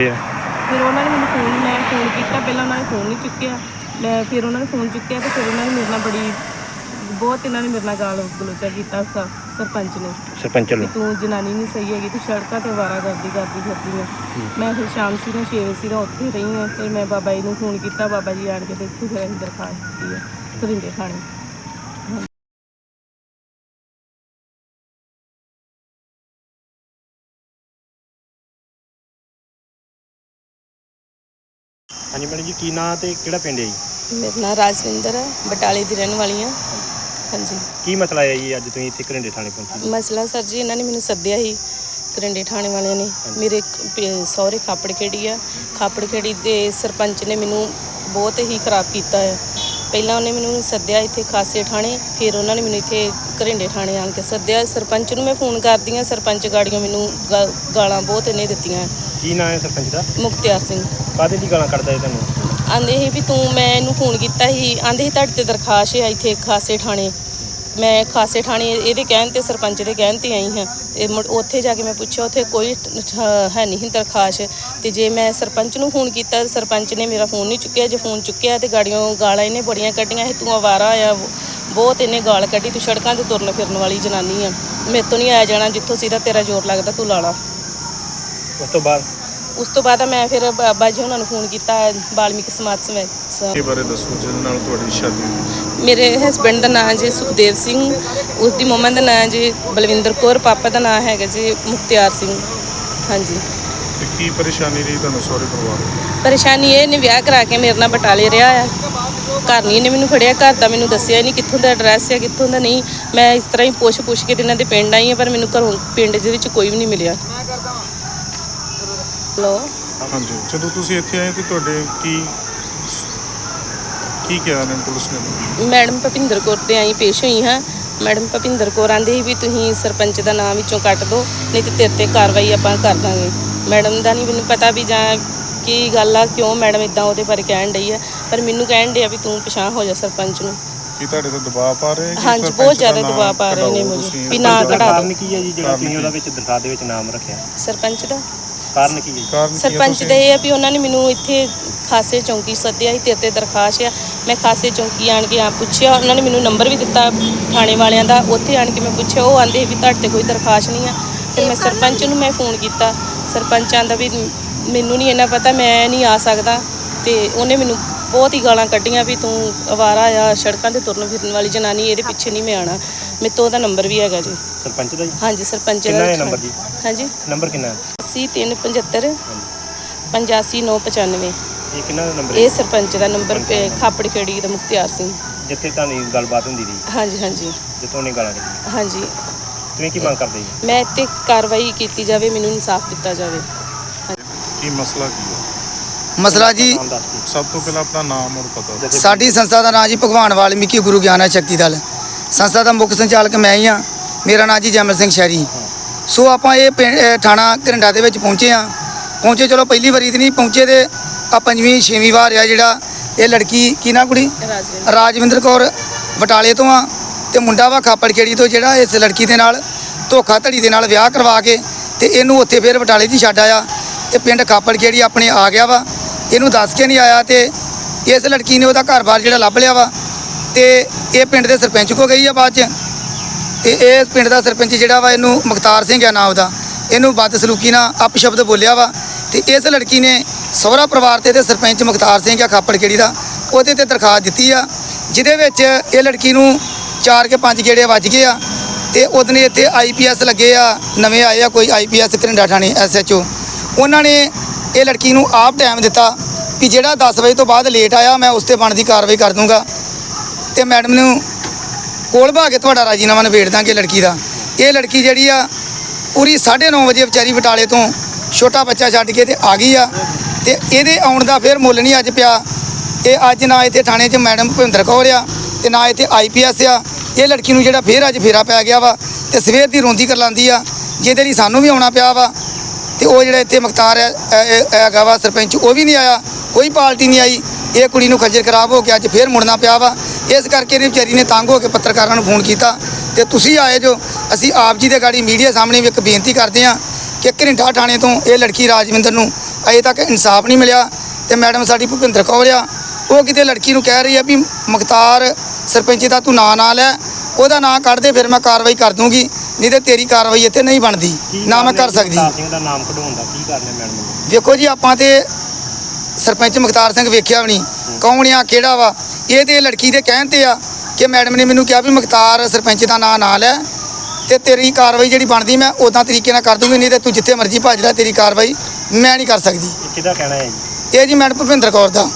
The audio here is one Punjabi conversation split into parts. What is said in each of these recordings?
ਫਿਰ ਉਹਨਾਂ ਨੇ ਮੈਨੂੰ ਫੋਨ ਮੈਂ ਫੋਨ ਕੀਤਾ ਪਹਿਲਾਂ ਉਹਨਾਂ ਨੇ ਫੋਨ ਨਹੀਂ ਚੁੱਕਿਆ। ਮੈਂ ਫਿਰ ਉਹਨਾਂ ਨੇ ਫੋਨ ਚੁੱਕਿਆ ਤੇ ਫਿਰ ਉਹਨਾਂ ਨੇ ਮੇਰੇ ਨਾਲ ਬੜੀ ਬਹੁਤ ਇਹਨਾਂ ਨੇ ਮੇਰੇ ਨਾਲ ਗਾਲ ਗਲੋਚਾ ਕੀਤਾ ਸਰਪੰਚ ਨੇ। ਸਰਪੰਚ ਨੂੰ ਤੂੰ ਜਨਾਨੀ ਨਹੀਂ ਸਹੀ ਹੈਗੀ ਤੂੰ ਸੜਕਾਂ ਤੇ ਵਾਰਾ ਕਰਦੀ ਕਰਦੀ ਫਿਰਦੀ ਆ ਮੈਂ ਫਿਰ ਸ਼ਾਮ ਸੀ ਨੂੰ 6 ਵਜੇ ਦਾ ਉੱਥੇ ਰਹੀ ਹਾਂ। ਤੇ ਮੈਂ ਬਾਬਾ ਜੀ ਨੂੰ ਫੋਨ ਕੀਤਾ ਬਾਬਾ ਜੀ ਆਣ ਕੇ ਤੇ ਇੱਥੇ ਫਿਰ ਅਸੀਂ ਦਰਖਾਸਤ ਦਿੱਤੀ ਹੈ ਕਰਿੰਦੇ ਥਾਣੇ ਹਾਂਜੀ ਮੈਡਮ ਜੀ ਕੀ ਨਾਂ ਤੇ ਕਿਹੜਾ ਪਿੰਡ ਹੈ ਜੀ? ਮੇਰਾ ਨਾਮ ਰਾਜਵਿੰਦਰ ਹੈ ਬਟਾਲੇ ਦੀ ਰਹਿਣ ਵਾਲੀ ਹਾਂ। ਹਾਂਜੀ। ਕੀ ਮਸਲਾ ਹੈ ਜੀ ਅੱਜ ਤੁਸੀਂ ਇੱਥੇ ਘਰਿੰਡੇ ਥਾਣੇ ਪਹੁੰਚੇ ਮਸਲਾ ਸਰ ਜੀ ਇਹਨਾਂ ਨੇ ਮੈਨੂੰ ਸੱਦਿਆ ਸੀ ਕਰੰਡੇ ਥਾਣੇ ਵਾਲਿਆਂ ਨੇ। ਮੇਰੇ ਪ- ਸਹੁਰੇ ਖਾਪੜ ਖੇੜੀ ਆ। ਖਾਪੜ ਖੇੜੀ ਦੇ ਸਰਪੰਚ ਨੇ ਮੈਨੂੰ ਬਹੁਤ ਹੀ ਖਰਾਬ ਕੀਤਾ ਹੈ। ਪਹਿਲਾਂ ਉਹਨੇ ਮੈਨੂੰ ਸੱਦਿਆ ਇੱਥੇ ਖਾਸੇ ਥਾਣੇ ਫਿਰ ਉਹਨਾਂ ਨੇ ਮੈਨੂੰ ਇੱਥੇ ਘਰਿੰਡੇ ਥਾਣੇ ਆਣ ਕੇ ਸੱਦਿਆ। ਸਰਪੰਚ ਨੂੰ ਮੈਂ ਫੋਨ ਕਰਦੀ ਹਾਂ ਸਰਪੰਚ ਗਾੜੀਆਂ ਮੈਨੂੰ ਗਾ- ਗਾਲਾਂ ਬਹੁਤ ਇਹਨੇ ਦਿੱਤੀਆਂ। ਕੀ ਨਾਂ ਹੈ ਸਰਪੰਚ ਦਾ? ਮੁਖਤਿਆਰ ਸਿੰਘ। ਕਾਹਦੇ ਦੀ ਗਾਲਾਂ ਕੱਢਦਾ ਹੈ ਤੁਹਾਨੂੰ ਆਂਦੇ ਸੀ ਵੀ ਤੂੰ ਮੈਂ ਇਹਨੂੰ ਫੋਨ ਕੀਤਾ ਸੀ ਆਂਦੇ ਸੀ ਤੁਹਾਡੇ ਤੇ ਦਰਖਾਸਤ ਹੈ ਇੱਥੇ ਖਾਸੇ ਥਾਣੇ। ਮੈਂ ਖਾਸੇ ਥਾਣੇ ਇਹਦੇ ਕਹਿਣ ਤੇ ਸਰਪੰਚ ਦੇ ਕਹਿਣ ਤੇ ਆਈ ਹਾਂ ਤੇ ਮੁੜ ਉੱਥੇ ਜਾ ਕੇ ਮੈਂ ਪੁੱਛਿਆ, ਉੱਥੇ ਕੋਈ ਹੈ ਨਹੀਂ ਦਰਖਾਸਤ ਤੇ ਜੇ ਮੈਂ ਸਰਪੰਚ ਨੂੰ ਫੋਨ ਕੀਤਾ ਸਰਪੰਚ ਨੇ ਮੇਰਾ ਫੋਨ ਨਹੀਂ ਚੁੱਕਿਆ, ਜੇ ਫੋਨ ਚੁੱਕਿਆ ਤੇ ਗਾੜੀਆਂ, ਗਾਲਾਂ ਇਹਨੇ ਬੜੀਆਂ ਕੱਢੀਆਂ ਸੀ ਤੂੰ ਆਵਾਰਾ ਆ, ਬਹੁਤ ਇਹਨੇ ਗਾਲ ਕੱਢੀ, ਤੂੰ ਸੜਕਾਂ ਤੇ ਤੁਰਨ ਫਿਰਨ ਵਾਲੀ ਜਨਾਨੀ ਆ, ਮੇਰੇ ਤੋਂ ਨਹੀਂ ਆਇਆ ਜਾਣਾ, ਜਿੱਥੋਂ ਸਿੱਧਾ ਤੇਰਾ ਜ਼ੋਰ ਲੱਗਦਾ ਤੂੰ ਲਾ ਲਾ। ਉਸ ਤੋਂ ਬਾਅਦ? ਉਸ ਤੋਂ ਬਾਅਦ ਮੈਂ ਫਿਰ ਬਾਬਾ ਜੀ ਉਹਨਾਂ ਨੂੰ ਫੋਨ ਕੀਤਾ ਬਾਲਮੀਕ ਸਮਾਜ ਸਮੇਤ। ਇਹ ਬਾਰੇ ਦੱਸੋ ਜਿਹਦੇ ਨਾਲ ਤੁਹਾਡੀ ਸ਼ਾਦੀ ਹੋਈ? ਮੇਰੇ ਹਸਬੰਡ ਦਾ ਨਾਮ ਜੀ ਸੁਖਦੇਵ ਸਿੰਘ ਉਸ ਦੀ ਮੰਮਾ ਦਾ ਨਾਮ ਜੀ ਬਲਵਿੰਦਰ ਕੌਰ ਪਾਪਾ ਦਾ ਨਾਮ ਹੈਗਾ ਜੀ ਮੁਖਤਿਆਰ ਸਿੰਘ। ਹਾਂਜੀ। ਤੇ ਕੀ ਪਰੇਸ਼ਾਨੀ ਰਹੀ ਤੁਹਾਨੂੰ ਸਹੁਰੇ ਪਰਿਵਾਰ ਨੂੰ? ਪਰੇਸ਼ਾਨੀ ਇਹ ਨੇ ਵਿਆਹ ਕਰਾ ਕੇ ਮੇਰੇ ਨਾਲ ਬਟਾਲੇ ਰਿਹਾ ਆ। ਘਰ ਨਹੀਂ ਨੇ ਮੈਨੂੰ ਫੜਿਆ ਘਰ ਦਾ ਮੈਨੂੰ ਦੱਸਿਆ ਨਹੀਂ ਕਿੱਥੋਂ ਦਾ ਐਡਰੈਸ ਹੈ ਕਿੱਥੋਂ ਦਾ ਨਹੀਂ। ਮੈਂ ਇਸ ਤਰ੍ਹਾਂ ਹੀ ਪੁੱਛ ਪੁੱਛ ਕੇ ਤੇ ਇਹਨਾਂ ਦੇ ਪਿੰਡ ਆਈ ਹਾਂ ਪਰ ਮੈਨੂੰ ਘਰੋਂ ਪਿੰਡ ਦੇ ਵਿੱਚ ਕੋਈ ਵੀ ਨਹੀਂ ਮਿਲਿਆ। ਹਲੋ ਹਾਂਜੀ ਜਦੋਂ ਤੁਸੀਂ ਇੱਥੇ ਆਏ ਤੇ ਤੁਹਾਡੇ ਕੀ ਕੀ ਕਿਹਾ ਨੇ ਪੁਲਿਸ ਨੇ ਮੈਡਮ ਭਪਿੰਦਰ ਕੌਰ ਤੇ ਆਈ ਪੇਸ਼ ਹੋਈ ਹਾਂ ਮੈਡਮ ਭਪਿੰਦਰ ਕੌਰ ਆਂਦੇ ਸੀ ਵੀ ਤੁਸੀਂ ਸਰਪੰਚ ਦਾ ਨਾਮ ਵਿੱਚੋਂ ਕੱਟ ਦਿਓ ਨਹੀਂ ਤੇ ਤੇਰੇ ਤੇ ਕਾਰਵਾਈ ਆਪਾਂ ਕਰ ਦਾਂਗੇ ਮੈਡਮ ਦਾ ਨਹੀਂ ਮੈਨੂੰ ਪਤਾ ਵੀ ਜਾਂ ਕੀ ਗੱਲ ਆ ਕਿਉਂ ਮੈਡਮ ਇਦਾਂ ਉਹਦੇ ਬਾਰੇ ਕਹਿਣ ਡਈ ਆ ਪਰ ਮੈਨੂੰ ਕਹਿਣ ਡਿਆ ਵੀ ਤੂੰ ਪਛਾਣ ਹੋ ਜਾ ਸਰਪੰਚ ਨੂੰ ਕੀ ਤੁਹਾਡੇ ਤੇ ਦਬਾਅ ਪਾ ਰਹੇ ਕਿ ਹਾਂਜੀ, ਸਰਪੰਚ ਬਹੁਤ ਦਾ ਜ਼ਿਆਦਾ ਨਾਮ ਦਬਾਅ ਪਾ ਰਹੇ ਨੇ ਕਢਾਓ ਮੈਨੂੰ। ਤੁਸੀਂ? ਵੀ ਨਾ ਉਹਦਾ ਕਢਾ ਦਿਓ। ਕਾਰਨ ਕੀ ਹੈ ਜੀ ਜਿਹੜਾ ਤੁਸੀਂ? ਉਹਦਾ ਵਿੱਚ ਦਰਖਾਸਤ ਦੇ ਵਿੱਚ ਨਾਮ ਰੱਖਿਆ ਸਰਪੰਚ ਦਾ ਕਾਰਨ ਕੀ ਹੈ? ਕਾਰਨ ਕੀ ਹੈ ਸਰਪੰਚ ਤੁਸੀਂ- ਦਾ ਇਹ ਆ ਵੀ ਉਹਨਾਂ ਨੇ ਮੈਨੂੰ ਇੱਥੇ ਖਾਸੇ ਚੌਂਕੀ ਸੱਦਿਆ ਸੀ ਤੇਰੇ ਤੇ ਦਰਖਾਸਤ ਆ। ਮੈਂ ਖਾਸੇ ਚੌਂਕੀ ਆਣ ਕੇ ਆ ਪੁੱਛਿਆ ਉਹਨਾਂ ਨੇ ਮੈਨੂੰ ਨੰਬਰ ਵੀ ਦਿੱਤਾ ਥਾਣੇ ਵਾਲਿਆਂ ਦਾ ਉੱਥੇ ਆਣ ਕੇ ਮੈਂ ਪੁੱਛਿਆ ਉਹ ਆਂਦੇ ਵੀ ਤੁਹਾਡੇ ਤੇ ਕੋਈ ਦਰਖਾਸਤ ਨਹੀਂ ਆ। ਫਿਰ ਮੈਂ ਸਰਪੰਚ ਨੂੰ ਮੈਂ ਫੋਨ ਕੀਤਾ। ਸਰਪੰਚ ਆਂਦਾ ਵੀ ਮੈਨੂੰ ਨਹੀਂ ਇਹਨਾਂ ਪਤਾ ਮੈਂ ਨਹੀਂ ਆ ਸਕਦਾ ਤੇ ਉਹਨੇ ਮੈਨੂੰ ਬਹੁਤ ਹੀ ਗਾਲਾਂ ਕੱਢੀਆਂ ਵੀ ਤੂੰ ਅਵਾਰਾ ਆ ਸੜਕਾਂ ਤੇ ਤੁਰਨ ਫਿਰਨ ਵਾਲੀ ਜਨਾਨੀ ਇਹਦੇ ਪਿੱਛੇ ਨਹੀਂ ਮੈਂ ਆਣਾ ਮੇਰੇ ਤੋਂ ਉਹਦਾ ਨੰਬਰ ਵੀ ਹੈਗਾ ਜੀ। ਸਰਪੰਚ ਦਾ ਜੀ? ਹਾਂਜੀ ਸਰਪੰਚ ਕਿੰਨਾ ਹੈ ਦਾ ਨੰਬਰ ਜੀ? ਹਾਂਜੀ। ਨੰਬਰ ਕਿੰਨਾ ਹੈ? 8375 85995 ਇਹ ਕਿੰਨਾ ਦਾ ਨੰਬਰ ਹੈ? ਇਹ ਸਰਪੰਚ ਦਾ ਨੰਬਰ ਖਾਪੜ ਖੇੜੀ ਦਾ ਮੁਖਤਿਆਰ ਸਿੰਘ। ਜਿੱਥੇ ਤੁਹਾਨੂੰ ਗੱਲਬਾਤ ਹੁੰਦੀ ਸੀ ਹਾਂਜੀ ਹਾਂਜੀ। ਜਿੱਥੋਂ ਉਹਨੇ ਗਾਲਾਂ ਕੱਢੀਆਂ। ਹਾਂਜੀ। ਤੁਸੀਂ ਕੀ ਮੰਗ ਕਰਦੇ ਜੀ? ਮੈਂ ਇੱਥੇ ਕਾਰਵਾਈ ਕੀਤੀ ਜਾਵੇ ਮੈਨੂੰ ਇਨਸਾਫ ਦਿੱਤਾ ਜਾਵੇ। ਕੀ ਮਸਲਾ ਕੀ ਹੈ? ਮਸਲਾ ਜੀ ਸਭ ਤੋਂ ਪਹਿਲਾਂ ਆਪਣਾ ਨਾਮ ਔਰ ਪਤਾ। ਸਾਡੀ ਸੰਸਥਾ ਦਾ ਨਾਮ ਜੀ ਭਗਵਾਨ ਵਾਲਮੀਕੀ ਗੁਰੂ ਗਿਆਨ ਸ਼ਕਤੀ ਦਲ। ਸੰਸਥਾ ਦਾ ਮੁੱਖ ਸੰਚਾਲਕ ਮੈਂ ਹੀ ਹਾਂ। ਮੇਰਾ ਨਾਮ ਜੀ ਜਮਲ ਸਿੰਘ ਸ਼ਹਿਰੀ। ਸੋ ਆਪਾਂ ਇਹ ਇਹ ਥਾਣਾ ਘਰਿੰਡਾ ਦੇ ਵਿੱਚ ਪਹੁੰਚੇ ਆ ਪਹੁੰਚੇ ਚਲੋ ਪਹਿਲੀ ਵਾਰੀ ਤੇ ਨਹੀਂ ਪਹੁੰਚੇ ਤੇ ਆ ਪੰਜਵੀਂ ਛੇਵੀਂ ਵਾਰ ਆ ਜਿਹੜਾ ਇਹ ਲੜਕੀ ਕੀ ਨਾ ਕੁੜੀ? ਰਾਜਵਿੰਦਰ। ਕੌਰ ਬਟਾਲੇ ਤੋਂ ਆ ਤੇ ਮੁੰਡਾ ਵਾ ਖਾਪੜਖੇੜੀ ਤੋਂ ਜਿਹੜਾ ਇਸ ਲੜਕੀ ਦੇ ਨਾਲ ਧੋਖਾ ਧੜੀ ਦੇ ਨਾਲ ਵਿਆਹ ਕਰਵਾ ਕੇ ਤੇ ਇਹਨੂੰ ਉੱਥੇ ਫਿਰ ਬਟਾਲੇ 'ਚ ਹੀ ਛੱਡ ਆਇਆ ਤੇ ਪਿੰਡ ਖਾਪੜਖੇੜੀ ਆਪਣੇ ਆ ਗਿਆ ਵਾ। ਇਹਨੂੰ ਦੱਸ ਕੇ ਨਹੀਂ ਆਇਆ ਤੇ ਇਸ ਲੜਕੀ ਨੇ ਉਹਦਾ ਘਰ-ਬਾਰ ਜਿਹੜਾ ਲੱਭ ਲਿਆ ਵਾ ਤੇ ਇਹ ਪਿੰਡ ਦੇ ਸਰਪੰਚ ਕੋ ਗਈ ਆ ਬਾਅਦ 'ਚ। ਤੇ ਇਹ ਪਿੰਡ ਦਾ ਸਰਪੰਚ ਜਿਹੜਾ ਵਾ ਇਹਨੂੰ ਮੁਖਤਾਰ ਸਿੰਘ ਆ ਨਾਮ ਉਹਦਾ ਇਹਨੂੰ ਬਦਸਲੂਕੀ ਨਾਲ ਅਪਸ਼ਬਦ ਬੋਲਿਆ ਵਾ। ਤੇ ਇਸ ਲੜਕੀ ਨੇ ਸਹੁਰਾ ਪਰਿਵਾਰ ਤੇ ਤੇ ਸਰਪੰਚ ਮੁਖਤਾਰ ਸਿੰਘ ਆ ਖਾਪੜ ਖਾਪੜਖੇੜੀ ਦਾ, ਉਹਦੇ ਤੇ ਦਰਖਾਸਤ ਦਿੱਤੀ ਆ, ਜਿਹਦੇ ਵਿੱਚ ਇਹ ਲੜਕੀ ਨੂੰ ਚਾਰ ਕੇ ਪੰਜ ਗੇੜੇ ਵੱਜ ਗਏ ਆ ਤੇ ਉਹਦਨੇ ਇੱਥੇ ਆਈਪੀਐਸ ਲੱਗੇ ਆ, ਨਵੇਂ ਆਏ ਆ ਕੋਈ ਆਈਪੀਐਸ ਘਰਿੰਡਾ ਥਾਣੇ ਐਸਐਚਓ ਉਹਨਾਂ ਨੇ ਇਹ ਲੜਕੀ ਨੂੰ ਆਪ ਟਾਈਮ ਦਿੱਤਾ ਵੀ ਜਿਹੜਾ 10 ਵਜੇ ਤੋਂ ਬਾਅਦ ਲੇਟ ਆਇਆ, ਮੈਂ ਉਸ ਤੇ ਬਣਦੀ ਕਾਰਵਾਈ ਕਰ ਦੂੰਗਾ। ਤੇ ਮੈਡਮ ਨੂੰ ਕੋਲ ਭਾ ਕੇ ਤੁਹਾਡਾ ਰਾਜੀਨਾਮਾ ਨਿਬੇੜ ਦਾਂਗੇ ਲੜਕੀ ਦਾ। ਇਹ ਲੜਕੀ ਜਿਹੜੀ ਆ, ਪੂਰੀ 9:30 ਵਜੇ ਵਿਚਾਰੀ ਬਟਾਲੇ ਤੋਂ ਛੋਟਾ ਬੱਚਾ ਛੱਡ ਕੇ ਤੇ ਆ ਗਈ ਆ। ਤੇ ਇਹਦੇ ਆਉਣ ਦਾ ਫਿਰ ਮੁੱਲ ਨਹੀਂ ਅੱਜ ਪਿਆ। ਇਹ ਅੱਜ ਨਾ ਇੱਥੇ ਥਾਣੇ 'ਚ ਮੈਡਮ ਭੁਪਿੰਦਰ ਕੌਰ ਆ ਤੇ ਨਾ ਇੱਥੇ ਆਈਪੀਐਸ ਆ। ਇਹ ਲੜਕੀ ਨੂੰ ਜਿਹੜਾ ਫਿਰ ਅੱਜ ਫੇਰਾ ਪੈ ਗਿਆ ਵਾ ਤੇ ਸਵੇਰ ਦੀ ਰੋਂਦੀ ਕਰਲਾਂਦੀ ਆ। ਜਿਹਦੇ ਲਈ ਸਾਨੂੰ ਵੀ ਆਉਣਾ ਪਿਆ ਵਾ। ਤੇ ਉਹ ਜਿਹੜਾ ਇੱਥੇ ਮੁਖਤਾਰ ਹੈ ਇਹ- ਹੈਗਾ ਵਾ ਸਰਪੰਚ, ਉਹ ਵੀ ਨਹੀਂ ਆਇਆ, ਕੋਈ ਪਾਰਟੀ ਨਹੀਂ ਆਈ। ਇਹ ਕੁੜੀ ਨੂੰ ਖੱਜਲ ਖਰਾਬ ਹੋ ਕੇ ਅੱਜ ਫੇਰ ਮੁੜਨਾ ਪਿਆ ਵਾ। ਇਸ ਕਰਕੇ ਇਹਨੇ ਵਿਚਾਰੀ ਨੇ ਤੰਗ ਹੋ ਕੇ ਪੱਤਰਕਾਰਾਂ ਨੂੰ ਫੋਨ ਕੀਤਾ। ਤੇ ਤੁਸੀਂ ਆਏ ਜੋ, ਅਸੀਂ ਆਪ ਜੀ ਦੇ ਗਾੜੀ ਮੀਡੀਆ ਸਾਹਮਣੇ ਵੀ ਇੱਕ ਬੇਨਤੀ ਕਰਦੇ ਹਾਂ ਕਿ ਘਰਿੰਡਾ ਥਾਣੇ ਤੋਂ ਇਹ ਲੜਕੀ ਰਾਜਵਿੰਦਰ ਨੂੰ ਅਜੇ ਤੱਕ ਇਨਸਾਫ ਨਹੀਂ ਮਿਲਿਆ। ਤੇ ਮੈਡਮ ਸਾਡੀ ਭੁਪਿੰਦਰ ਕੌਰ ਆ, ਉਹ ਕਿਤੇ ਲੜਕੀ ਨੂੰ ਕਹਿ ਰਹੀ ਆ ਵੀ ਮੁਖਤਾਰ ਸਰਪੰਚ ਦਾ ਤੂੰ ਨਾਂ ਨਾਲ ਲੈ, ਉਹਦਾ ਨਾਂ ਕੱਢ ਦੇ, ਫਿਰ ਮੈਂ ਕਾਰਵਾਈ ਕਰ ਦੂੰਗੀ। ਨਹੀਂ ਤੇ ਤੇਰੀ ਕਾਰਵਾਈ ਇੱਥੇ ਨਹੀਂ ਬਣਦੀ ਨਾ ਮੈਂ ਹੈ ਕਰ ਸਕਦੀ। ਸਿੰਘ ਦਾ ਨਾਮ ਕਢਾਉਣ ਦਾ? ਕੀ ਕਾਰਨ ਹੈ ਮੈਡਮ ਨੂੰ? ਵੇਖੋ ਜੀ ਆਪਾਂ ਤੇ ਸਰਪੰਚ ਮੁਖਤਾਰ ਸਿੰਘ ਵੇਖਿਆ ਵੀ ਨਹੀਂ ਕੌਣ ਆ ਕਿਹੜਾ ਵਾ? ਇਹ ਤੇ ਲੜਕੀ ਦੇ ਕਹਿਣ ਤੇ ਆ ਕਿ ਮੈਡਮ ਨੇ ਮੈਨੂੰ ਕਿਹਾ ਵੀ ਮੁਖਤਾਰ ਸਰਪੰਚ ਦਾ ਨਾਂ ਨਾ ਲੈ ਤੇ ਤੇਰੀ ਕਾਰਵਾਈ ਜਿਹੜੀ ਬਣਦੀ ਮੈਂ ਉਦਾਂ ਤਰੀਕੇ ਨਾਲ ਕਰ ਦੂੰਗੀ ਨਹੀਂ ਤੇ ਤੂੰ ਜਿੱਥੇ ਮਰਜ਼ੀ ਭੱਜ ਲੈ ਤੇਰੀ ਕਾਰਵਾਈ ਮੈਂ ਨਹੀਂ ਕਰ ਸਕਦੀ। ਕਿਹਦਾ ਕਹਿਣਾ ਹੈ ਜੀ? ਇਹ ਜੀ ਮੈਡਮ ਭੁਪਿੰਦਰ ਕੌਰ ਦਾ।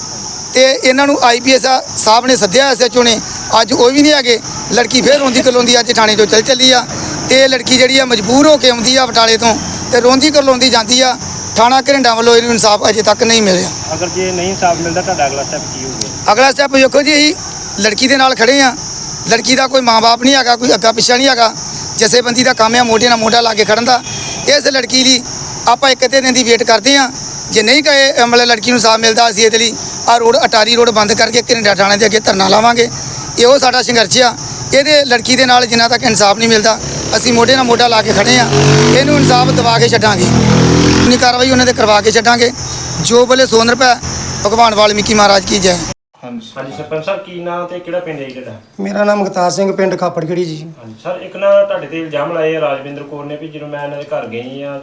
ਤੇ ਇਹਨਾਂ ਨੂੰ ਆਈਪੀਐਸ ਸਾਹਿਬ ਨੇ ਸੱਦਿਆ ਐਸਐਚਓ ਨੇ ਅੱਜ ਉਹ ਵੀ ਨਹੀਂ ਹੈਗੇ ਲੜਕੀ ਫੇਰ ਰੋਂਦੀ ਕਲੋਂਦੀ ਅੱਜ ਥਾਣੇ ਤੋਂ ਚੱਲ ਚੱਲੀ ਆ। ਇਹ ਲੜਕੀ ਜਿਹੜੀ ਆ ਮਜਬੂਰ ਹੋ ਕੇ ਆਉਂਦੀ ਆ ਬਟਾਲੇ ਤੋਂ ਤੇ ਰੋਂਦੀ ਕਲੋਂਦੀ ਜਾਂਦੀ ਆ ਥਾਣਾ ਘਰਿੰਡਾ ਵੱਲੋਂ ਇਹਨੂੰ ਇਨਸਾਫ ਅਜੇ ਤੱਕ ਨਹੀਂ ਮਿਲਿਆ। ਅਗਰ ਜੇ ਨਹੀਂ ਇਨਸਾਫ ਮਿਲਦਾ ਤੁਹਾਡਾ ਅਗਲਾ ਸਟੈਪ ਕੀ ਹੋਊਗਾ ਅਗਲਾ ਸਟੈਪ ਵੇਖੋ ਜੀ ਅਸੀਂ ਲੜਕੀ ਦੇ ਨਾਲ ਖੜੇ ਆ। ਲੜਕੀ ਦਾ ਕੋਈ ਮਾਂ-ਬਾਪ ਨਹੀਂ ਹੈਗਾ ਕੋਈ ਅੱਗਾ ਪਿੱਛਾ ਨਹੀਂ ਹੈਗਾ। ਜਥੇਬੰਦੀ ਦਾ ਕੰਮ ਆ ਮੋਢੇ ਨਾਲ ਮੋਢਾ ਲਾ ਕੇ ਖੜਨ ਦਾ। ਇਸ ਲੜਕੀ ਲਈ ਆਪਾਂ ਇੱਕ ਅੱਧੇ ਦਿਨ ਦੀ ਵੇਟ ਕਰਦੇ ਆ। ਜੇ ਨਹੀਂ ਕਹੇ ਮਤਲਬ ਲੜਕੀ ਨੂੰ ਸਾਥ ਮਿਲਦਾ ਅਸੀਂ ਇਹਦੇ ਲਈ ਆ ਰੋਡ ਅਟਾਰੀ ਰੋਡ ਬੰਦ ਕਰਕੇ ਕੈਨੇਡਾ ਥਾਣੇ ਦੇ ਅੱਗੇ ਧਰਨਾ ਲਾਵਾਂਗੇ। ਇਹੋ ਸਾਡਾ ਸੰਘਰਸ਼ ਆ। ਇਹਦੇ ਲੜਕੀ ਦੇ ਨਾਲ ਜਿੰਨਾ ਤੱਕ ਇਨਸਾਫ ਨਹੀਂ ਮਿਲਦਾ ਅਸੀਂ ਮੋਢੇ ਨਾਲ ਮੋਢਾ ਲਾ ਕੇ ਖੜੇ ਆ ਇਹਨੂੰ ਇਨਸਾਫ ਦਿਵਾ ਕੇ ਛੱਡਾਂਗੇ। ਆਪਣੀ ਕਾਰਵਾਈ ਉਹਨਾਂ ਦੇ ਕਰਵਾ ਕੇ ਛੱਡਾਂਗੇ। ਜੋ ਬਲੇ ਸੋਨ ਰੁਪਏ ਭਗਵਾਨ ਵਾਲਮੀਕੀ ਮਹਾਰਾਜ ਕੀ ਜੈ। ਹਾਂਜੀ। ਹਾਂਜੀ ਸਰਪੰਚ ਸਾਹਿਬ ਕੀ ਨਾਂ ਤੇ ਕਿਹੜਾ ਪਿੰਡ ਹੈ ਜੀ ਤੁਹਾਡਾ ਮੇਰਾ ਨਾਮ ਮੁਖਤਾਰ ਸਿੰਘ ਪਿੰਡ ਖਾਪੜਖੜੀ ਜੀ। ਹਾਂਜੀ ਸਰ ਇੱਕ ਨਾ ਤੁਹਾਡੇ ਤੇ ਇਲਜ਼ਾਮ ਲਾਏ ਆ ਰਾਜਵਿੰਦਰ ਕੌਰ ਨੇ ਵੀ ਜਦੋਂ ਮੈਂ ਇਹਨਾਂ ਦੇ ਘਰ ਗਈ ਆ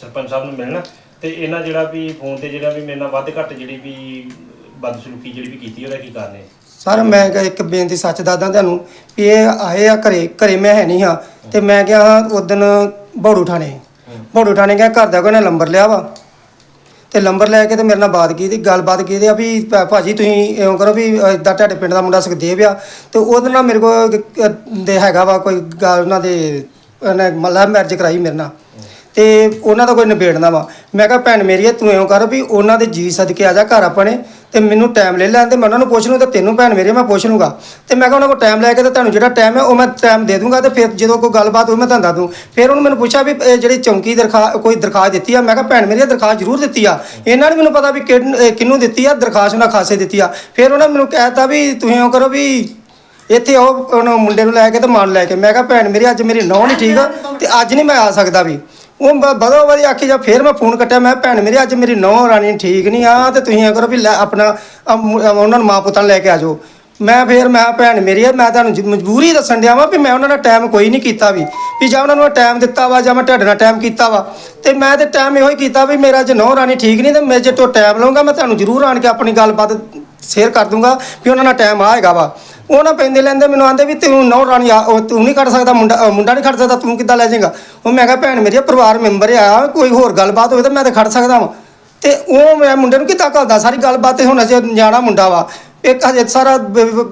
ਸਰਪੰਚ ਸਾਹਿਬ ਨੂੰ ਮਿਲਣ ਤੇ ਇਹਨਾਂ ਜਿਹੜਾ ਵੀ ਫੋਨ ਤੇ ਜਿਹੜਾ ਵੀ ਮੇਰੇ ਨਾਲ ਵੱਧ ਘੱਟ ਜਿਹੜੀ ਵੀ ਬਦਸਲੂਕੀ ਜਿਹੜੀ ਵੀ ਕੀਤੀ ਉਹਦਾ ਕੀ ਕਾਰਨ ਹੈ? ਸਰ ਮੈਂ ਕਿਹਾ ਇੱਕ ਬੇਨਤੀ ਸੱਚ ਦੱਸਦਾ ਤੁਹਾਨੂੰ ਵੀ ਇਹ ਆਏ ਆ ਘਰੇ ਘਰੇ ਮੈਂ ਹੈ ਨਹੀਂ ਹਾਂ ਤੇ ਮੈਂ ਗਿਆ ਹਾਂ ਉਸ ਦਿਨ ਬੌੜੂ ਥਾਣੇ ਬੌੜੂ ਠਾਣੇ ਗਿਆ ਘਰ ਦਾ ਕੋਈ ਨੇ ਨੰਬਰ ਲਿਆ ਵਾ। ਤੇ ਨੰਬਰ ਲੈ ਕੇ ਤੇ ਮੇਰੇ ਨਾਲ ਬਾਤ ਕੀਤੀ ਗੱਲਬਾਤ ਕੀਤੀ ਆ ਵੀ ਭਾ- ਭਾਜੀ ਤੁਸੀਂ ਇਉਂ ਕਰੋ ਵੀ ਇਦਾਂ ਤੁਹਾਡੇ ਪਿੰਡ ਦਾ ਮੁੰਡਾ ਸੁਖਦੇਵ ਆ ਤੇ ਉਹਦੇ ਨਾਲ ਮੇਰੇ ਕੋਲ ਇੱਕ, ਦੇ ਹੈਗਾ ਵਾ ਕੋਈ ਗੱਲ ਉਹਨਾਂ ਦੇ ਉਹਨੇ ਮੱਲਾ ਮੈਰਿਜ ਕਰਾਈ ਮੇਰੇ ਨਾਲ। ਤੇ ਉਹਨਾਂ ਦਾ ਕੋਈ ਨਿਬੇੜਨਾ ਵਾ। ਮੈਂ ਕਿਹਾ ਭੈਣ ਮੇਰੀ ਆ, ਤੂੰ ਇਉਂ ਕਰ ਵੀ ਉਹਨਾਂ ਦੇ ਜੀ ਸਦਕੇ ਆ ਜਾ ਘਰ ਆਪਣੇ ਤੇ ਮੈਨੂੰ ਟਾਈਮ ਲੈ ਲੈਣ ਤੇ ਮੈਂ ਉਹਨਾਂ ਨੂੰ ਪੁੱਛ ਲੂੰ ਤੇ ਤੈਨੂੰ ਭੈਣ ਮੇਰੀ ਮੈਂ ਪੁੱਛ ਲੂੰਗਾ ਤੇ ਮੈਂ ਕਿਹਾ ਉਹਨਾਂ ਕੋਲ ਟਾਈਮ ਲੈ ਕੇ ਤੇ ਤੁਹਾਨੂੰ ਜਿਹੜਾ ਟਾਈਮ ਹੈ ਉਹ ਮੈਂ ਟਾਈਮ ਦੇ ਦੂੰਗਾ ਤੇ ਫਿਰ ਜਦੋਂ ਕੋਈ ਗੱਲਬਾਤ ਹੋਈ ਮੈਂ ਤੁਹਾਨੂੰ ਦੱਸ ਦੂੰ। ਫਿਰ ਉਹਨੂੰ ਮੈਨੂੰ ਪੁੱਛਿਆ ਵੀ, ਇਹ ਜਿਹੜੀ ਚੌਂਕੀ ਦਰਖਾ, ਕੋਈ ਦਰਖਾਸਤ ਦਿੱਤੀ ਆ, ਮੈਂ ਕਿਹਾ ਭੈਣ ਮੇਰੀ ਇਹ ਦਰਖਾਸਤ ਜ਼ਰੂਰ ਦਿੱਤੀ ਆ। ਇਹਨਾਂ ਨੇ ਮੈਨੂੰ ਪਤਾ ਵੀ ਕਿਹਨ- ਕਿਹਨੂੰ ਦਿੱਤੀ ਆ, ਦਰਖਾਸਤ ਉਹਨਾਂ ਖਾਸੇ ਦਿੱਤੀ ਆ। ਫਿਰ ਉਹਨਾਂ ਮੈਨੂੰ ਕਹਿਤਾ ਵੀ ਤੁਸੀਂ ਇਉਂ ਕਰੋ ਵੀ ਇੱਥੇ ਉਹ, ਉਹਨੂੰ ਮੁੰਡੇ ਨੂੰ ਲੈ ਕੇ ਤੇ ਮਾਨ ਲੈ ਕੇ। ਮੈਂ ਕਿਹਾ ਭੈਣ ਮੇਰੀ ਅੱਜ ਮੇਰੀ ਨੌਂ ਨਹੀਂ ਠੀਕ, ਤੇ ਅੱਜ ਨਹੀਂ ਮੈਂ ਆ ਸਕਦਾ ਵੀ। ਉਹ ਬ- ਬਦੋ ਬਦੀ ਆਖੀ ਜਾ, ਫੇਰ ਮੈਂ ਫੋਨ ਕੱਟਿਆ, ਮੈਂ ਭੈਣ ਮੇਰੀ ਅੱਜ ਮੇਰੀ ਨੌਂ ਰਾਣੀ ਠੀਕ ਨਹੀਂ ਆ, ਤੇ ਤੁਸੀਂ ਇਹ ਕਰੋ ਵੀ ਲੈ ਆਪਣਾ ਉਹਨਾਂ ਨੂੰ ਮਾਂ ਪੁੱਤਾਂ ਨੂੰ ਲੈ ਕੇ ਆ ਜਾਓ। ਮੈਂ ਫੇਰ, ਮੈਂ ਭੈਣ ਮੇਰੀ ਆ ਮੈਂ ਤੁਹਾਨੂੰ ਮਜਬੂਰੀ ਦੱਸਣ ਡਿਆ ਵਾਂ ਵੀ ਮੈਂ ਉਹਨਾਂ ਨਾਲ ਟਾਈਮ ਕੋਈ ਨਹੀਂ ਕੀਤਾ ਵੀ ਵੀ ਜਾਂ ਉਹਨਾਂ ਨੂੰ ਟਾਈਮ ਦਿੱਤਾ ਵਾ, ਜਾਂ ਮੈਂ ਤੁਹਾਡੇ ਨਾਲ ਟਾਈਮ ਕੀਤਾ ਵਾ। ਤੇ ਮੈਂ ਤੇ ਟਾਈਮ ਇਹੋ ਹੀ ਕੀਤਾ ਵੀ ਮੇਰਾ ਜੇ ਨੌਂ ਰਾਣੀ ਠੀਕ ਨਹੀਂ, ਤੇ ਮੈਂ ਜੇ ਤੋਂ ਟਾਈਮ ਲਵਾਂਗਾ ਮੈਂ ਤੁਹਾਨੂੰ ਜ਼ਰੂਰ ਆਣ ਕੇ ਆਪਣੀ ਗੱਲਬਾਤ ਸ਼ੇਅਰ ਕਰ ਦੂੰਗਾ ਵੀ ਉਹਨਾਂ ਨਾਲ ਟਾਈਮ ਆਏਗਾ ਵਾ। ਉਹ ਨਾ ਪੈਂਦੇ ਲੈਂਦੇ ਮੈਨੂੰ ਆਂਦੇ ਵੀ ਤੂੰ ਨੌ ਰਾਣੀ ਆ ਉਹ ਤੂੰ ਨਹੀਂ ਕੱਢ ਸਕਦਾ ਮੁੰਡਾ ਅ, ਮੁੰਡਾ ਨਹੀਂ ਖੜ ਸਕਦਾ ਤੂੰ ਕਿੱਦਾਂ ਲੈ ਜਾਏਗਾ? ਉਹ ਮੈਂ ਕਿਹਾ ਭੈਣ ਮੇਰੀ ਆ, ਪਰਿਵਾਰ ਮੈਂਬਰ ਆ ਕੋਈ ਹੋਰ ਗੱਲਬਾਤ ਹੋਵੇ ਤਾਂ ਮੈਂ ਤਾਂ ਖੜ ਸਕਦਾ ਵਾਂ। ਤੇ ਉਹ ਮੈਂ ਮੁੰਡੇ ਨੂੰ ਕਿੱਦਾਂ ਘੱਲਦਾ? ਸਾਰੀ ਗੱਲਬਾਤ ਤੇ ਹੁਣ ਅਜੇ ਨਿਆਣਾ ਮੁੰਡਾ ਵਾ। ਇੱਕ ਹਜੇ ਸਾਰਾ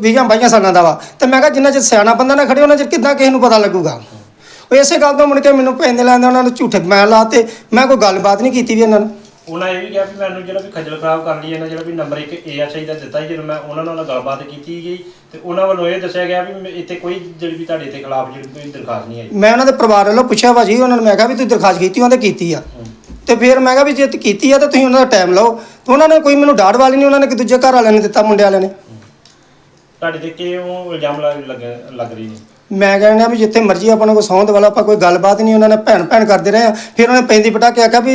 20 22 ਸਾਲਾਂ ਦਾ ਵਾ। ਤੇ ਮੈਂ ਕਿਹਾ ਜਿੰਨਾ ਚਿਰ ਸਿਆਣਾ ਬੰਦਾ ਨਾ ਖੜੇ ਉਹਨਾਂ ਚਿਰ ਕਿੱਦਾਂ ਕਿਸੇ ਨੂੰ ਪਤਾ ਲੱਗੂਗਾ? ਉਹ ਇਸੇ ਗੱਲ ਤੋਂ ਮੁੜ ਕੇ ਮੈਨੂੰ ਪੈਂਦੇ ਲੈਂਦੇ ਉਹਨਾਂ ਨੂੰ ਝੂਠੇ ਮੈਂ ਲਾਤੇ। ਮੈਂ ਕੋਈ ਗੱਲਬਾਤ ਨਹੀਂ ਕੀਤੀ ਵੀ ਇਹਨਾਂ ਨੂੰ। ਉਹਨਾਂ ਇਹ ਵੀ ਕਿਹਾ ਵੀ ਮੈਨੂੰ ਜਿਹੜਾ ਵੀ ਖੱਜਲ ਖਰਾਬ ਕਰ ਲਈ ਇਹਨਾਂ ਜਿਹੜਾ ਵੀ ਨੰਬਰ ਇੱਕ ਏਐਸਆਈ ਦਾ ਦਿੱਤਾ ਸੀ ਜਦੋਂ ਮੈਂ ਉਹਨਾਂ ਨਾਲ ਗੱਲਬਾਤ ਕੀਤੀ ਗਈ ਤੇ ਉਹਨਾਂ ਵੱਲੋਂ ਇਹ ਦੱਸਿਆ ਗਿਆ ਵੀ ਮੈਂ- ਇੱਥੇ ਕੋਈ ਜਿਹੜੀ ਵੀ ਤੁਹਾਡੇ ਤੇ ਖਿਲਾਫ ਜਿਹੜੀ ਕੋਈ ਦਰਖਾਸਤ ਨਹੀਂ ਆਈ। ਮੈਂ ਉਹਨਾਂ ਦੇ ਪਰਿਵਾਰ ਵੱਲੋਂ ਪੁੱਛਿਆ ਭਾਜੀ ਉਹਨਾਂ ਨੂੰ ਮੈਂ ਕਿਹਾ ਵੀ ਤੁਸੀਂ ਦਰਖਾਸਤ ਕੀਤੀ ਉਹਨੇ ਕੀਤੀ ਆ। ਤੇ ਫਿਰ ਮੈਂ ਕਿਹਾ ਵੀ ਜੇ ਤੁਸੀਂ ਕੀਤੀ ਆ ਤਾਂ ਤੁਸੀਂ ਉਹਨਾਂ ਦਾ ਟਾਈਮ ਲਓ। ਤੇ ਉਹਨਾਂ ਨੇ ਕੋਈ ਮੈਨੂੰ ਡਾੜ ਵਾਲੀ ਨਹੀਂ ਉਹਨਾਂ ਨੇ ਕਿ ਦੂਜੇ ਘਰ ਵਾਲਿਆਂ ਨੇ ਦਿੱਤਾ ਮੁੰਡੇ ਵਾਲਿਆਂ ਨੇ। ਤੁਹਾਡੇ ਤੇ ਕਿਉਂ ਇਲਜ਼ਾਮ ਲੱਗ ਲੱਗ ਲੱਗ ਰਹੀ ਨੇ? ਮੈਂ ਕਹਿੰਦਾ ਵੀ ਜਿੱਥੇ ਮਰਜ਼ੀ ਆਪਾਂ ਨੂੰ ਕੋਈ ਸੌਂਦ ਵਾਲਾ ਆਪਾਂ ਕੋਈ ਗੱਲਬਾਤ ਨਹੀਂ ਉਹਨਾਂ ਨੇ ਭੈਣ ਭੈਣ ਕਰਦੇ ਰਹੇ ਆ। ਫਿਰ ਉਹਨੇ ਪੈਂਦੀ ਪਟਾ ਕੇ ਆਖਿਆ ਵੀ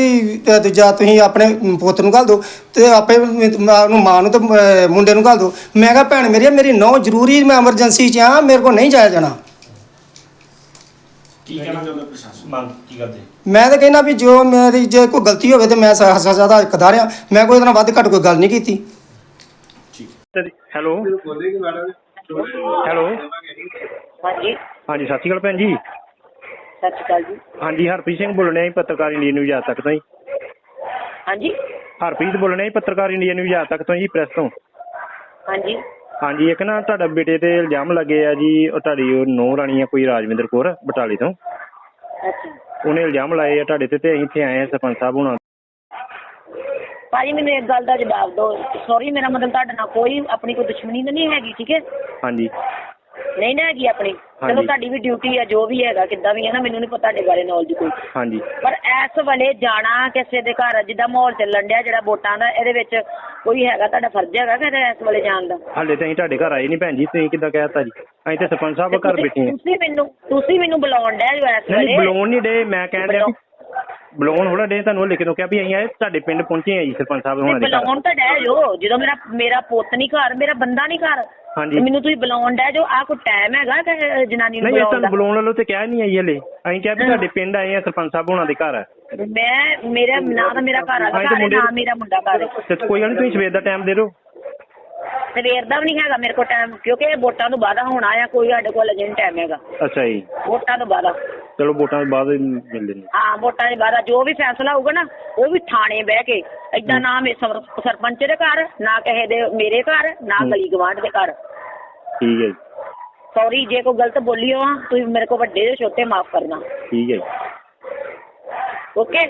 ਅ, ਦੂਜਾ ਤੁਸੀਂ ਆਪਣੇ ਪੁੱਤ ਨੂੰ ਘੱਲ ਦਿਓ ਤੇ ਆਪੇ ਮਾਂ ਨੂੰ ਮਾਂ ਨੂੰ ਤੇ ਮੁੰਡੇ ਨੂੰ ਘੱਲ ਦਿਓ। ਮੈਂ ਕਿਹਾ ਭੈਣ ਮੇਰੀ ਮੇਰੀ ਨੌ ਜ਼ਰੂਰੀ ਮੈਂ ਐਮਰਜੈਂਸੀ 'ਚ ਆ ਮੇਰੇ ਕੋਲ ਨਹੀਂ ਜਾਇਆ ਜਾਣਾ। ਕੀ ਕਹਿਣਾ ਚਾਹੁੰਦੇ ਪ੍ਰਸ਼ਾਸਨ? ਮੰਗ ਕੀ ਕਰਦੇ? ਮੈਂ ਤਾਂ ਕਹਿੰਦਾ ਵੀ ਜੋ ਮੇਰੀ ਜੇ ਕੋਈ ਗਲਤੀ ਹੋਵੇ ਤੇ ਮੈਂ ਸਜ਼ਾ ਦਾ ਹੱਕਦਾਰ ਆ ਮੈਂ ਕੋਈ ਨਾਲ ਵੱਧ ਘੱਟ ਕੋਈ ਗੱਲ ਨਹੀਂ ਕੀਤੀ। ਹੈਲੋ? ਹੈਲੋ? ਹਾਂਜੀ। ਹਾਂਜੀ ਸਤਿ ਸ਼੍ਰੀ ਅਕਾਲ ਭੈਣ ਜੀ। ਸਤਿ ਸ਼੍ਰੀ ਅਕਾਲ ਜੀ। ਹਾਂਜੀ ਹਰਪ੍ਰੀਤ ਸਿੰਘ ਬੋਲ ਰਿਹਾ ਜੀ ਪੱਤਰਕਾਰ ਇੰਡੀਆ ਨਿਊਜ਼ ਆਜ ਤੱਕ ਤੋਂ ਜੀ। ਹਾਂਜੀ। ਹਰਪ੍ਰੀਤ ਬੋਲ ਰਿਹਾ ਜੀ ਪੱਤਰਕਾਰ ਇੰਡੀਆ ਨਿਊਜ਼ ਆਜ ਤੱਕ ਤੋਂ ਜੀ ਪ੍ਰੈਸ ਤੋਂ। ਹਾਂਜੀ। ਹਾਂਜੀ ਇੱਕ ਨਾ ਤੁਹਾਡਾ ਬੇਟੇ ਤੇ ਇਲਜ਼ਾਮ ਲੱਗੇ ਆ ਜੀ ਉਹ ਤੁਹਾਡੀ ਉਹ ਨੌ ਰਾਣੀ ਆ ਕੋਈ ਰਾਜਵਿੰਦਰ ਕੌਰ ਬਟਾਲੇ ਤੋਂ। ਅੱਛਾ। ਉਹਨੇ ਇਲਜ਼ਾਮ ਲਾਏ ਆ ਤੁਹਾਡੇ ਤੇ ਤੇ ਅਸੀਂ ਇੱਥੇ ਆਏ ਆ ਸਰਪੰਚ ਸਾਹਿਬ ਹੁਣਾਂ। ਭਾਜੀ ਮੈਨੂੰ ਇੱਕ ਗੱਲ ਦਾ ਜਵਾਬ ਦਿਓ। ਸੌਰੀ ਮੇਰਾ ਮਤਲਬ ਤੁਹਾਡੇ ਨਾਲ ਕੋਈ ਆਪਣੀ ਕੋਈ ਦੁਸ਼ਮਣੀ ਤਾਂ ਨਹੀਂ ਹੈਗੀ ਠੀਕ ਹੈ? ਹਾਂਜੀ। ਨਹੀਂ ਨਾ ਹੈਗੀ ਆਪਣੀ। ਹਾਂਜੀ। ਚਲੋ ਤੁਹਾਡੀ ਵੀ ਡਿਊਟੀ ਹੈ ਜੋ ਵੀ ਹੈਗਾ ਕਿੱਦਾਂ ਵੀ ਹੈ ਨਾ ਮੈਨੂੰ ਨਹੀਂ ਪਤਾ ਤੁਹਾਡੇ ਬਾਰੇ ਨੌਲੇਜ ਕੋਈ। ਹਾਂਜੀ। ਪਰ ਇਸ ਵੇਲੇ ਜਾਣਾ ਕਿਸੇ ਦੇ ਘਰ ਜਿੱਦਾਂ ਮਾਹੌਲ ਚੱਲਣ ਡਿਆ ਜਿਹੜਾ ਵੋਟਾਂ ਦਾ ਇਹਦੇ ਵਿੱਚ ਕੋਈ ਹੈਗਾ ਤੁਹਾਡਾ ਫਰਜ਼ ਹੈਗਾ ਕਿ ਇਸ ਵੇਲੇ ਜਾਣ ਦਾ? ਹਾਲੇ ਤਾਂ ਅਸੀਂ ਤੁਹਾਡੇ ਘਰ ਆਏ ਨਹੀਂ ਭੈਣ ਜੀ ਤੁਸੀਂ ਕਿੱਦਾਂ ਕਹਿਤਾ ਜੀ? ਅਸੀਂ ਤੇ ਸਰਪੰਚ ਸਾਹਿਬ ਘਰ ਬੈਠੇ ਆ ਤੁਸੀਂ ਮੈਨੂੰ ਤੁਸੀਂ ਮੈਨੂੰ ਬੁਲਾਉਣ ਡਿਆ ਜੋ ਇਸ ਨਹੀਂ ਵੇਲੇ? ਬੁਲਾਉਣ ਨਹੀਂ ਡੇ ਮੈਂ ਕਹਿਣ ਡਿਆ ਵੀ ਬੁਲਾਉਣ ਹੋਣਾ ਡੇ ਤੁਹਾਨੂੰ ਲਿਖ ਕੇ ਕਿਹਾ ਵੀ ਅਸੀਂ ਆਏ ਤੁਹਾਡੇ ਪਿੰਡ ਪਹੁੰਚੇ ਆ ਜੀ ਸਰਪੰਚ ਸਾਹਿਬ ਹੋਣਾ ਦੇ ਘਰ। ਬੁਲਾਉਣ ਤਾਂ ਡੈ ਜੋ ਜਦੋਂ ਮੇਰਾ ਮੇਰਾ ਪੁੱਤ ਨਹੀਂ ਘਰ ਮੇਰਾ ਬੰਦਾ ਨਹੀਂ ਘਰ ਹਾਂਜੀ। ਮੈਨੂੰ ਤੁਸੀਂ ਬੁਲਾਉਣ ਡੈ ਜੋ ਆ ਕੋਈ ਟਾਈਮ ਹੈਗਾ ਕਿ ਜਨਾਨੀ ਨੂੰ ਨਹੀਂ ਇਹ ਬੁਲਾਉਣ ਤੁਹਾਨੂੰ ਦਾ? ਬੁਲਾਉਣ ਵੱਲੋਂ ਤੇ ਕਿਹਾ ਨਹੀਂ ਆਈ ਹਲੇ। ਅਸੀਂ ਕਿਹਾ ਵੀ ਤੁਹਾਡੇ ਪਿੰਡ ਆਏ ਆ ਸਰਪੰਚ ਸਾਹਿਬ ਹੋਣਾ ਦੇ ਘਰ ਮੈਂ ਮੇਰਾ ਨਾ ਤਾਂ ਮੇਰਾ ਘਰ ਵਾਲਾ ਹਾਂ, ਤੇ ਘਰ ਹੈ, ਮੁੰਡੇ- ਨਾ ਮੇਰਾ ਮੁੰਡਾ ਘਰ ਹੈ। ਤੇ ਕੋਈ ਗੱਲ ਨਹੀਂ ਤੁਸੀਂ ਸਵੇਰ ਦਾ ਟਾਈਮ ਦੇ ਦਿਓ। ਸਵੇਰ ਦਾ ਵੀ ਨਹੀਂ ਹੈਗਾ ਮੇਰੇ ਕੋਲ ਟਾਈਮ ਕਿਉਂਕਿ ਇਹ ਵੋਟਾਂ ਤੋਂ ਬਾਅਦ ਹੋਣਾ ਆ ਕੋਈ ਸਾਡੇ ਕੋਲ ਅਜੇ ਟਾਈਮ ਹੈਗਾ। ਅੱਛਾ ਜੀ। ਵੋਟਾਂ ਤੋਂ ਬਾਅਦ। ਚਲੋ ਵੋਟਾਂ ਤੋਂ ਬਾਅਦ ਮਿਲ ਲੈਂਦੇ ਹਾਂ ਵੋਟਾਂ ਦੇ ਬਾਅਦ ਜੋ ਵੀ ਫੈਸਲਾ ਹੋਊਗਾ ਨਾ ਉਹ ਵੀ ਥਾਣੇ ਬਹਿ ਕੇ ਏਦਾਂ ਨਾ ਮੇ ਸਰ- ਸਰਪੰਚ ਦੇ ਘਰ ਨਾ ਕਿਸੇ ਦੇ ਮੇਰੇ ਘਰ ਨਾ ਗਲੀ ਗਵਾਂਢ ਦੇ ਘਰ। ਠੀਕ ਹੈ ਜੀ। ਸੌਰੀ ਜੇ ਕੋਈ ਗਲਤ ਬੋਲੀ ਹੋ ਤੁਸੀਂ ਮੇਰੇ ਕੋ ਵੱਡੇ ਜਾਂ ਛੋਟੇ ਮਾਫ ਕਰਨਾ। ਠੀਕ ਹੈ ਜੀ। ਓਕੇ